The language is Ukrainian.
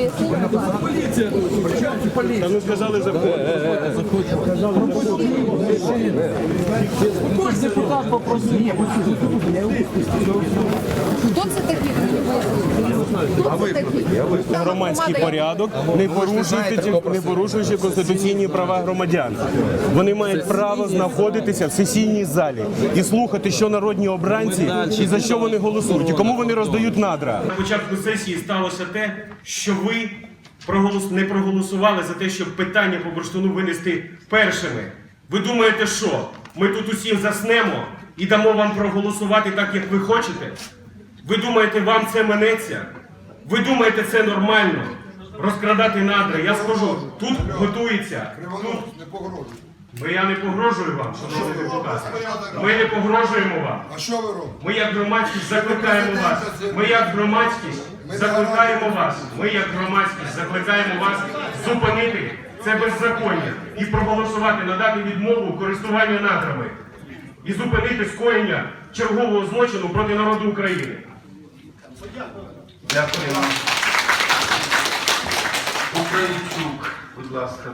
Поясніть, будь ласка. Та ми сказали за Хто це такий? Хто це такий? Громадський порядок, не порушуючи, не порушуючи конституційні права громадян. Вони мають право знаходитися в сесійній залі і слухати, що народні обранці і за що вони голосують, і кому вони роздають надра. На початку сесії сталося те, що ви проголос... не проголосували за те, щоб питання по бурштину винести першими. Ви думаєте, що ми тут усі заснемо і дамо вам проголосувати так, як ви хочете? Ви думаєте, вам це минеться? Ви думаєте, це нормально? Розкрадати надра. Я скажу, тут готується. Тут... Не. Ми я не погрожую вам, шановні депутати. Ми не погрожуємо вам. А що ви робите? Ми як громадськість закликаємо вас. Ми як громадськість закликаємо вас. Ми як громадськість закликаємо вас зупинити це беззаконня і проголосувати, надати відмову користування надрами і зупинити скоєння чергового злочину проти народу України. Дякую. Українчук, будь ласка.